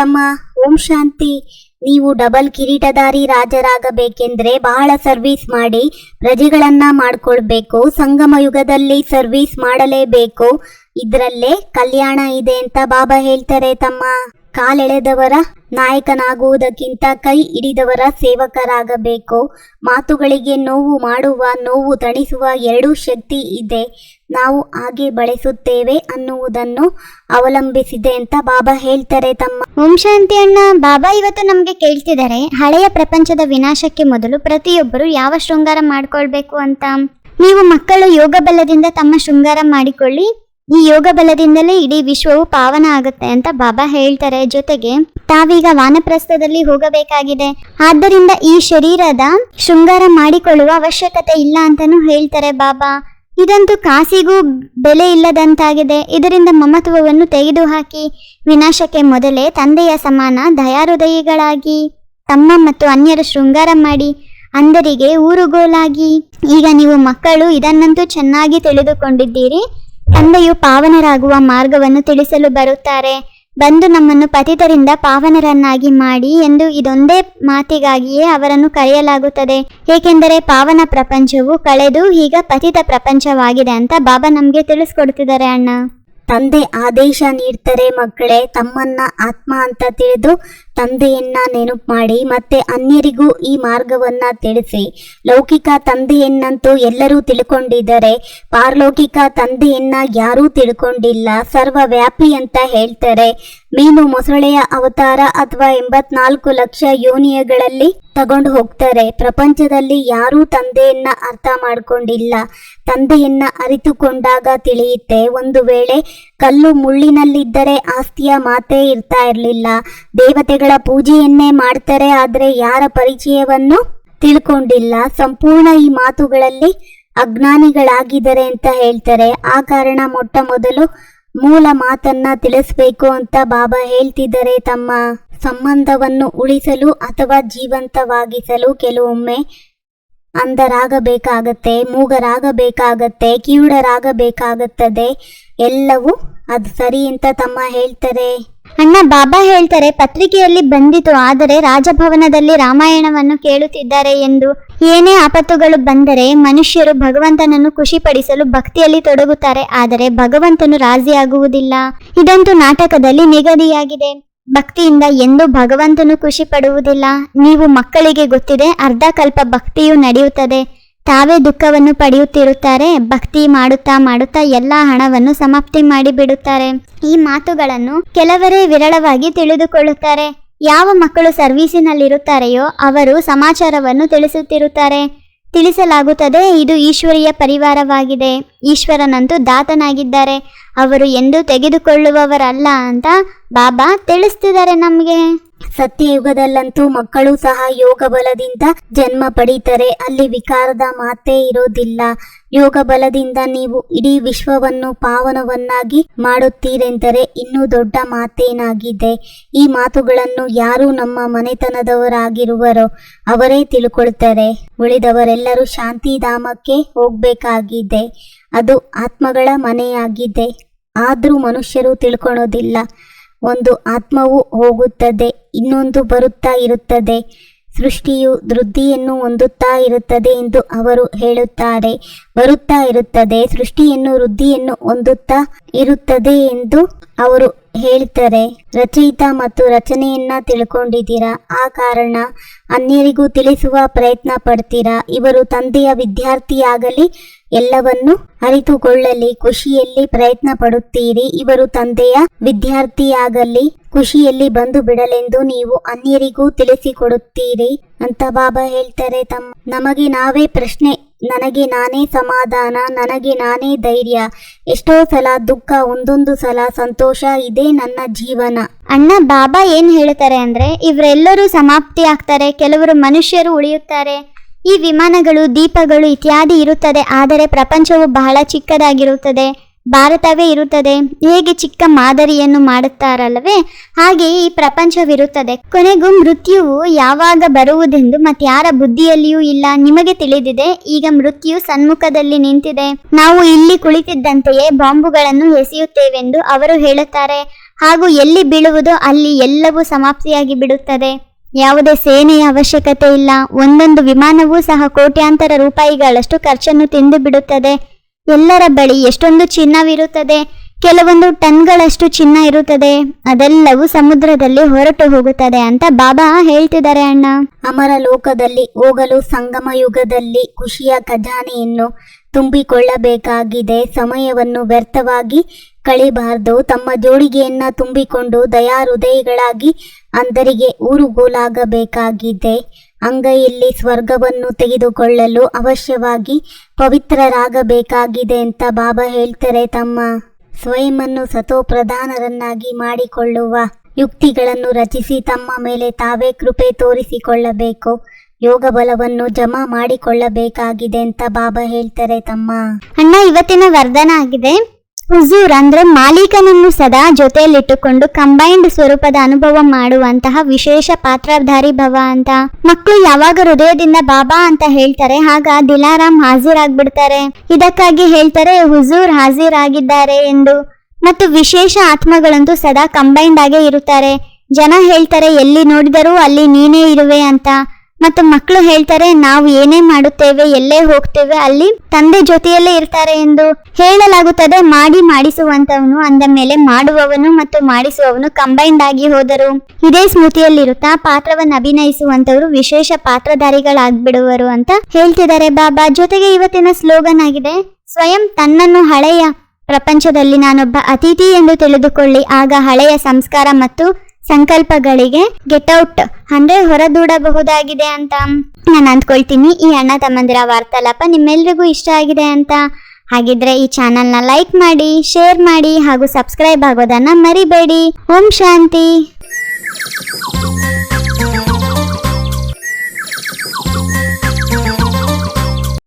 ತಮ್ಮ. ಓಂ ಶಾಂತಿ. ನೀವು ಡಬಲ್ ಕಿರೀಟಧಾರಿ ರಾಜರಾಗಬೇಕೆಂದ್ರೆ ಬಹಳ ಸರ್ವಿಸ್ ಮಾಡಿ ಪ್ರಜೆಗಳನ್ನ ಮಾಡ್ಕೊಳ್ಬೇಕು, ಸಂಗಮ ಯುಗದಲ್ಲಿ ಸರ್ವಿಸ್ ಮಾಡಲೇಬೇಕು. ಇದ್ರಲ್ಲೇ ಕಲ್ಯಾಣ ಇದೆ ಅಂತ ಬಾಬಾ ಹೇಳ್ತಾರೆ ತಮ್ಮ. ಕಾಲೆಳೆದವರ ನಾಯಕನಾಗುವುದಕ್ಕಿಂತ ಕೈ ಹಿಡಿದವರ ಸೇವಕರಾಗಬೇಕು. ಮಾತುಗಳಿಗೆ ನೋವು ಮಾಡುವ, ನೋವು ತಣಿಸುವ ಎರಡೂ ಶಕ್ತಿ ಇದೆ. ನಾವು ಹಾಗೆ ಬಳಸುತ್ತೇವೆ ಅನ್ನುವುದನ್ನು ಅವಲಂಬಿಸಿದೆ ಅಂತ ಬಾಬಾ ಹೇಳ್ತಾರೆ ತಮ್ಮ. ಓಂ ಶಾಂತಿ ಅಣ್ಣ. ಬಾಬಾ ಇವತ್ತು ನಮಗೆ ಕೇಳ್ತಿದ್ದಾರೆ, ಹಳೆಯ ಪ್ರಪಂಚದ ವಿನಾಶಕ್ಕೆ ಮೊದಲು ಪ್ರತಿಯೊಬ್ಬರು ಯಾವ ಶೃಂಗಾರ ಮಾಡ್ಕೊಳ್ಬೇಕು ಅಂತ? ನೀವು ಮಕ್ಕಳು ಯೋಗ ಬಲದಿಂದ ತಮ್ಮ ಶೃಂಗಾರ ಮಾಡಿಕೊಳ್ಳಿ. ಈ ಯೋಗ ಬಲದಿಂದಲೇ ಇಡೀ ವಿಶ್ವವು ಪಾವನ ಆಗುತ್ತೆ ಅಂತ ಬಾಬಾ ಹೇಳ್ತಾರೆ. ಜೊತೆಗೆ ತಾವೀಗ ವಾನಪ್ರಸ್ಥದಲ್ಲಿ ಹೋಗಬೇಕಾಗಿದೆ. ಆದ್ದರಿಂದ ಈ ಶರೀರದ ಶೃಂಗಾರ ಮಾಡಿಕೊಳ್ಳುವ ಅವಶ್ಯಕತೆ ಇಲ್ಲ ಅಂತಾನು ಹೇಳ್ತಾರೆ ಬಾಬಾ. ಇದಂತೂ ಕಾಸಿಗೂ ಬೆಲೆ ಇಲ್ಲದಂತಾಗಿದೆ. ಇದರಿಂದ ಮಮತ್ವವನ್ನು ತೆಗೆದುಹಾಕಿ ವಿನಾಶಕ್ಕೆ ಮೊದಲೇ ತಂದೆಯ ಸಮಾನ ದಯಾಹೃದಯಿಗಳಾಗಿ ತಮ್ಮ ಮತ್ತು ಅನ್ಯರ ಶೃಂಗಾರ ಮಾಡಿ ಅಂದರಿಗೆ ಊರುಗೋಲಾಗಿ. ಈಗ ನೀವು ಮಕ್ಕಳು, ಇದನ್ನಂತೂ ಚೆನ್ನಾಗಿ ತಿಳಿದುಕೊಂಡಿದ್ದೀರಿ. ತಂದೆಯು ಪಾವನರಾಗುವ ಮಾರ್ಗವನ್ನು ತಿಳಿಸಲು ಬರುತ್ತಾರೆ. ಬಂದು ನಮ್ಮನ್ನು ಪತಿತರಿಂದ ಪಾವನರನ್ನಾಗಿ ಮಾಡಿ ಎಂದು ಇದೊಂದೇ ಮಾತಿಗಾಗಿಯೇ ಅವರನ್ನು ಕರೆಯಲಾಗುತ್ತದೆ. ಏಕೆಂದರೆ ಪಾವನ ಪ್ರಪಂಚವು ಕಳೆದು ಈಗ ಪತಿತ ಪ್ರಪಂಚವಾಗಿದೆ ಅಂತ ಬಾಬಾ ನಮಗೆ ತಿಳಿಸ್ಕೊಡ್ತಿದ್ದಾರೆ ಅಣ್ಣ. ತಂದೆ ಆದೇಶ ನೀಡ್ತಾರೆ ಮಕ್ಕಳೇ, ತಮ್ಮನ್ನ ಆತ್ಮ ಅಂತ ತಿಳಿದು ತಂದೆಯನ್ನ ನೆನಪು ಮಾಡಿ ಮತ್ತೆ ಅನ್ಯರಿಗೂ ಈ ಮಾರ್ಗವನ್ನ ತಿಳಿಸಿ. ಲೌಕಿಕ ತಂದೆಯನ್ನಂತೂ ಎಲ್ಲರೂ ತಿಳ್ಕೊಂಡಿದ್ದಾರೆ. ಪಾರಲೌಕಿಕ ತಂದೆಯನ್ನ ಯಾರೂ ತಿಳ್ಕೊಂಡಿಲ್ಲ. ಸರ್ವವ್ಯಾಪಿ ಅಂತ ಹೇಳ್ತಾರೆ. ಮೀನು ಮೊಸಳೆಯ ಅವತಾರ ಅಥವಾ ಎಂಬತ್ನಾಲ್ಕು ಲಕ್ಷ ಯೋನಿಯಗಳಲ್ಲಿ ತಗೊಂಡು ಹೋಗ್ತಾರೆ. ಪ್ರಪಂಚದಲ್ಲಿ ಯಾರೂ ತಂದೆಯನ್ನ ಅರ್ಥ ಮಾಡ್ಕೊಂಡಿಲ್ಲ. ತಂದೆಯನ್ನ ಅರಿತುಕೊಂಡಾಗ ತಿಳಿಯುತ್ತೆ. ಒಂದು ವೇಳೆ ಕಲ್ಲು ಮುಳ್ಳಿನಲ್ಲಿದ್ದರೆ ಆಸ್ತಿಯ ಮಾತೇ ಇರ್ತಾ ಇರಲಿಲ್ಲ. ದೇವತೆಗಳ ಪೂಜೆಯನ್ನೇ ಮಾಡ್ತಾರೆ ಆದರೆ ಯಾರ ಪರಿಚಯವನ್ನು ತಿಳ್ಕೊಂಡಿಲ್ಲ. ಸಂಪೂರ್ಣ ಈ ಮಾತುಗಳಲ್ಲಿ ಅಜ್ಞಾನಿಗಳಾಗಿದ್ದಾರೆ ಅಂತ ಹೇಳ್ತಾರೆ. ಆ ಕಾರಣ ಮೊಟ್ಟ ಮೊದಲು ಮೂಲ ಮಾತನ್ನ ತಿಳಿಸ್ಬೇಕು ಅಂತ ಬಾಬಾ ಹೇಳ್ತಿದ್ದಾರೆ. ತಮ್ಮ ಸಂಬಂಧವನ್ನು ಉಳಿಸಲು ಅಥವಾ ಜೀವಂತವಾಗಿಸಲು ಕೆಲವೊಮ್ಮೆ ಅಂಧರಾಗಬೇಕಾಗತ್ತೆ, ಮೂಗರಾಗಬೇಕಾಗತ್ತೆ, ಕಿವುಡರಾಗಬೇಕಾಗುತ್ತದೆ. ಎಲ್ಲವೂ ಅದು ಸರಿ ಅಂತ ತಮ್ಮ ಹೇಳ್ತಾರೆ. ಅಣ್ಣ, ಬಾಬಾ ಹೇಳ್ತಾರೆ, ಪತ್ರಿಕೆಯಲ್ಲಿ ಬಂದಿತು, ಆದರೆ ರಾಜಭವನದಲ್ಲಿ ರಾಮಾಯಣವನ್ನು ಕೇಳುತ್ತಿದ್ದಾರೆ ಎಂದು. ಏನೇ ಆಪತ್ತುಗಳು ಬಂದರೆ ಮನುಷ್ಯರು ಭಗವಂತನನ್ನು ಖುಷಿಪಡಿಸಲು ಭಕ್ತಿಯಲ್ಲಿ ತೊಡಗುತ್ತಾರೆ, ಆದರೆ ಭಗವಂತನು ರಾಜಿಯಾಗುವುದಿಲ್ಲ. ಇದಂತೂ ನಾಟಕದಲ್ಲಿ ನಿಗದಿಯಾಗಿದೆ. ಭಕ್ತಿಯಿಂದ ಎಂದೂ ಭಗವಂತನು ಖುಷಿ ಪಡುವುದಿಲ್ಲ ನೀವು ಮಕ್ಕಳಿಗೆ ಗೊತ್ತಿದೆ, ಅರ್ಧ ಕಲ್ಪ ಭಕ್ತಿಯು ನಡೆಯುತ್ತದೆ. ತಾವೇ ದುಃಖವನ್ನು ಪಡೆಯುತ್ತಿರುತ್ತಾರೆ, ಭಕ್ತಿ ಮಾಡುತ್ತಾ ಮಾಡುತ್ತಾ ಎಲ್ಲ ಹಣವನ್ನು ಸಮಾಪ್ತಿ ಮಾಡಿಬಿಡುತ್ತಾರೆ. ಈ ಮಾತುಗಳನ್ನು ಕೆಲವರೇ ವಿರಳವಾಗಿ ತಿಳಿದುಕೊಳ್ಳುತ್ತಾರೆ. ಯಾವ ಮಕ್ಕಳು ಸರ್ವೀಸಿನಲ್ಲಿರುತ್ತಾರೆಯೋ ಅವರು ಸಮಾಚಾರವನ್ನು ತಿಳಿಸುತ್ತಿರುತ್ತಾರೆ. ತಿಳಿಸಲಾಗುತ್ತದೆ, ಇದು ಈಶ್ವರಿಯ ಪರಿವಾರವಾಗಿದೆ. ಈಶ್ವರನಂತೂ ದಾತನಾಗಿದ್ದಾರೆ. ಅವರು ಎಂದು ತೆಗೆದುಕೊಳ್ಳುವವರಲ್ಲ ಅಂತ ಬಾಬಾ ತಿಳಿಸ್ತಿದ್ದಾರೆ ನಮಗೆ. ಸತ್ಯಯುಗದಲ್ಲಂತೂ ಮಕ್ಕಳು ಸಹ ಯೋಗ ಬಲದಿಂದ ಜನ್ಮ ಪಡೀತಾರೆ, ಅಲ್ಲಿ ವಿಕಾರದ ಮಾತೇ ಇರೋದಿಲ್ಲ. ಯೋಗ ಬಲದಿಂದ ನೀವು ಇಡೀ ವಿಶ್ವವನ್ನು ಪಾವನವನ್ನಾಗಿ ಮಾಡುತ್ತೀರೆಂದರೆ ಇನ್ನೂ ದೊಡ್ಡ ಮಾತೇನಾಗಿದೆ. ಈ ಮಾತುಗಳನ್ನು ಯಾರು ನಮ್ಮ ಮನೆತನದವರಾಗಿರುವರೋ ಅವರೇ ತಿಳ್ಕೊಳ್ತಾರೆ. ಉಳಿದವರೆಲ್ಲರೂ ಶಾಂತಿಧಾಮಕ್ಕೆ ಹೋಗ್ಬೇಕಾಗಿದೆ. ಅದು ಆತ್ಮಗಳ ಮನೆಯಾಗಿದೆ. ಆದರೂ ಮನುಷ್ಯರು ತಿಳ್ಕೊಳೋದಿಲ್ಲ. ಒಂದು ಆತ್ಮವು ಹೋಗುತ್ತದೆ ಇನ್ನೊಂದು ಬರುತ್ತಾ ಇರುತ್ತದೆ. ಸೃಷ್ಟಿಯು ವೃದ್ಧಿಯನ್ನು ಹೊಂದುತ್ತಾ ಇರುತ್ತದೆ ಎಂದು ಅವರು ಹೇಳುತ್ತಾರೆ. ಬರುತ್ತಾ ಇರುತ್ತದೆ, ಸೃಷ್ಟಿಯನ್ನು ವೃದ್ಧಿಯನ್ನು ಹೊಂದುತ್ತಾ ಇರುತ್ತದೆ ಎಂದು ಅವರು ಹೇಳ್ತಾರೆ ರಚಯಿತ ಮತ್ತು ರಚನೆಯನ್ನ ತಿಳ್ಕೊಂಡಿದ್ದೀರಾ? ಆ ಕಾರಣ ಅನ್ಯರಿಗೂ ತಿಳಿಸುವ ಪ್ರಯತ್ನ ಪಡ್ತೀರಾ? ಇವರು ತಂದೆಯ ವಿದ್ಯಾರ್ಥಿಯಾಗಲಿ, ಎಲ್ಲವನ್ನು ಅರಿತುಕೊಳ್ಳಲಿ, ಖುಷಿಯಲ್ಲಿ ಪ್ರಯತ್ನ ಪಡುತ್ತೀರಿ. ಇವರು ತಂದೆಯ ವಿದ್ಯಾರ್ಥಿಯಾಗಲಿ, ಖುಷಿಯಲ್ಲಿ ಬಂದು ಬಿಡಲೆಂದು ನೀವು ಅನ್ಯರಿಗೂ ತಿಳಿಸಿಕೊಡುತ್ತೀರಿ. ಅಂತ ಬಾಬಾ ಹೇಳ್ತಾರೆ, ತಮ್ಮ, ನಮಗೆ ನಾವೇ ಪ್ರಶ್ನೆ, ನನಗೆ ನಾನೇ ಸಮಾಧಾನ, ನನಗೆ ನಾನೇ ಧೈರ್ಯ, ಎಷ್ಟೋ ಸಲ ದುಃಖ, ಒಂದೊಂದು ಸಲ ಸಂತೋಷ, ಇದೇ ನನ್ನ ಜೀವನ. ಅಣ್ಣ, ಬಾಬಾ ಏನ್ ಹೇಳ್ತಾರೆ ಅಂದ್ರೆ, ಇವರೆಲ್ಲರೂ ಸಮಾಪ್ತಿ ಆಗ್ತಾರೆ, ಕೆಲವರು ಮನುಷ್ಯರು ಉಳಿಯುತ್ತಾರೆ. ಈ ವಿಮಾನಗಳು, ದೀಪಗಳು ಇತ್ಯಾದಿ ಇರುತ್ತದೆ, ಆದರೆ ಪ್ರಪಂಚವು ಬಹಳ ಚಿಕ್ಕದಾಗಿರುತ್ತದೆ. ಭಾರತವೇ ಇರುತ್ತದೆ. ಹೇಗೆ ಚಿಕ್ಕ ಮಾದರಿಯನ್ನು ಮಾಡುತ್ತಾರಲ್ಲವೇ, ಹಾಗೆ ಈ ಪ್ರಪಂಚವಿರುತ್ತದೆ. ಕೊನೆಗೂ ಮೃತ್ಯುವು ಯಾವಾಗ ಬರುವುದೆಂದು ಮತ್ಯಾರ ಬುದ್ಧಿಯಲ್ಲಿಯೂ ಇಲ್ಲ. ನಿಮಗೆ ತಿಳಿದಿದೆ, ಈಗ ಮೃತ್ಯು ಸನ್ಮುಖದಲ್ಲಿ ನಿಂತಿದೆ. ನಾವು ಇಲ್ಲಿ ಕುಳಿತಿದ್ದಂತೆಯೇ ಬಾಂಬುಗಳನ್ನು ಎಸೆಯುತ್ತೇವೆಂದು ಅವರು ಹೇಳುತ್ತಾರೆ. ಹಾಗೂ ಎಲ್ಲಿ ಬೀಳುವುದೋ ಅಲ್ಲಿ ಎಲ್ಲವೂ ಸಮಾಪ್ತಿಯಾಗಿ ಬಿಡುತ್ತದೆ. ಯಾವುದೇ ಸೇನೆಯ ಅವಶ್ಯಕತೆ ಇಲ್ಲ. ಒಂದೊಂದು ವಿಮಾನವೂ ಸಹ ಕೋಟ್ಯಾಂತರ ರೂಪಾಯಿಗಳಷ್ಟು ಖರ್ಚನ್ನು ತಿಂದು ಬಿಡುತ್ತದೆ. ಎಲ್ಲರ ಬಳಿ ಎಷ್ಟೊಂದು ಚಿನ್ನವಿರುತ್ತದೆ, ಕೆಲವೊಂದು ಟನ್ಗಳಷ್ಟು ಚಿನ್ನ ಇರುತ್ತದೆ. ಅದೆಲ್ಲವೂ ಸಮುದ್ರದಲ್ಲಿ ಹೊರಟು ಹೋಗುತ್ತದೆ ಅಂತ ಬಾಬಾ ಹೇಳ್ತಿದ್ದಾರೆ ಅಣ್ಣ. ಅಮರ ಲೋಕದಲ್ಲಿ ಹೋಗಲು ಸಂಗಮ ಯುಗದಲ್ಲಿ ಖುಷಿಯ ಖಜಾನೆಯನ್ನು ತುಂಬಿಕೊಳ್ಳಬೇಕಾಗಿದೆ. ಸಮಯವನ್ನು ವ್ಯರ್ಥವಾಗಿ ಕಳಿಬಾರದು. ತಮ್ಮ ಜೋಡಿಗೆಯನ್ನ ತುಂಬಿಕೊಂಡು ದಯಾ ಹೃದಯಗಳಾಗಿ ಅಂದರಿಗೆ ಊರುಗೋಲಾಗಬೇಕಾಗಿದೆ. ಅಂಗೈಯಲ್ಲಿ ಸ್ವರ್ಗವನ್ನು ತೆಗೆದುಕೊಳ್ಳಲು ಅವಶ್ಯವಾಗಿ ಪವಿತ್ರರಾಗಬೇಕಾಗಿದೆ ಅಂತ ಬಾಬಾ ಹೇಳ್ತಾರೆ, ತಮ್ಮ ಸ್ವಯಂವನ್ನು ಸತೋಪ್ರಧಾನರನ್ನಾಗಿ ಮಾಡಿಕೊಳ್ಳುವ ಯುಕ್ತಿಗಳನ್ನು ರಚಿಸಿ ತಮ್ಮ ಮೇಲೆ ತಾವೇ ಕೃಪೆ ತೋರಿಸಿಕೊಳ್ಳಬೇಕು ಯೋಗ ಬಲವನ್ನು ಜಮಾ ಮಾಡಿಕೊಳ್ಳಬೇಕಾಗಿದೆ ಅಂತ ಬಾಬಾ ಹೇಳ್ತಾರೆ, ತಮ್ಮ. ಅಣ್ಣ, ಇವತ್ತಿನ ವರ್ಧನ ಆಗಿದೆ. ಹುಜೂರ್ ಅಂದ್ರೆ ಮಾಲೀಕನನ್ನು ಸದಾ ಜೊತೆಯಲ್ಲಿಟ್ಟುಕೊಂಡು ಕಂಬೈನ್ಡ್ ಸ್ವರೂಪದ ಅನುಭವ ಮಾಡುವಂತಹ ವಿಶೇಷ ಪಾತ್ರಧಾರಿ ಭವ ಅಂತ. ಮಕ್ಕಳು ಯಾವಾಗ ಹೃದಯದಿಂದ ಬಾಬಾ ಅಂತ ಹೇಳ್ತಾರೆ, ಆಗ ದಿಲಾರಾಮ್ ಹಾಜರಾಗ್ಬಿಡ್ತಾರೆ ಇದಕ್ಕಾಗಿ ಹೇಳ್ತಾರೆ, ಹುಜೂರ್ ಹಾಜರಾಗಿದ್ದಾರೆ ಎಂದು. ಮತ್ತು ವಿಶೇಷ ಆತ್ಮಗಳಂತೂ ಸದಾ ಕಂಬೈನ್ಡ್ ಆಗೇ ಇರುತ್ತಾರೆ. ಜನ ಹೇಳ್ತಾರೆ, ಎಲ್ಲಿ ನೋಡಿದರೂ ಅಲ್ಲಿ ನೀನೇ ಇರುವೆ ಅಂತ. ಮತ್ತು ಮಕ್ಕಳು ಹೇಳ್ತಾರೆ, ನಾವು ಏನೇ ಮಾಡುತ್ತೇವೆ, ಎಲ್ಲೇ ಹೋಗ್ತೇವೆ, ಅಲ್ಲಿ ತಂದೆ ಜೊತೆಯಲ್ಲೇ ಇರ್ತಾರೆ ಎಂದು ಹೇಳಲಾಗುತ್ತದೆ. ಮಾಡಿ ಮಾಡಿಸುವಂತವನು ಅಂದ ಮೇಲೆ ಮಾಡುವವನು ಮತ್ತು ಮಾಡಿಸುವವನು ಕಂಬೈನ್ಡ್ ಆಗಿ ಹೋದರು. ಇದೇ ಸ್ಮೃತಿಯಲ್ಲಿರುತ್ತಾ ಪಾತ್ರವನ್ನು ಅಭಿನಯಿಸುವಂತವರು ವಿಶೇಷ ಪಾತ್ರಧಾರಿಗಳಾಗ್ಬಿಡುವರು ಅಂತ ಹೇಳ್ತಿದ್ದಾರೆ ಬಾಬಾ. ಜೊತೆಗೆ ಇವತ್ತಿನ ಸ್ಲೋಗನ್ ಆಗಿದೆ, ಸ್ವಯಂ ತನ್ನನ್ನು ಹಳೆಯ ಪ್ರಪಂಚದಲ್ಲಿ ನಾನೊಬ್ಬ ಅತಿಥಿ ಎಂದು ತಿಳಿದುಕೊಳ್ಳಿ. ಆಗ ಹಳೆಯ ಸಂಸ್ಕಾರ ಮತ್ತು ಸಂಕಲ್ಪಗಳಿಗೆ ಗೆಟ್ ಔಟ್ ಅಂದ್ರೆ ಹೊರದೂಡಬಹುದಾಗಿದೆ ಅಂತ. ನಾನು ಅಂದ್ಕೊಳ್ತೀನಿ ಈ ಅಣ್ಣ ತಮ್ಮಂದಿರ ವಾರ್ತಾಲಾಪ ನಿಮ್ಮೆಲ್ರಿಗೂ ಇಷ್ಟ ಆಗಿದೆ ಅಂತ. ಹಾಗಿದ್ರೆ ಈ ಚಾನೆಲ್ನ ಲೈಕ್ ಮಾಡಿ ಶೇರ್ ಮಾಡಿ ಹಾಗೂ ಸಬ್ಸ್ಕ್ರೈಬ್ ಆಗೋದನ್ನ ಮರಿಬೇಡಿ. ಓಂ ಶಾಂತಿ.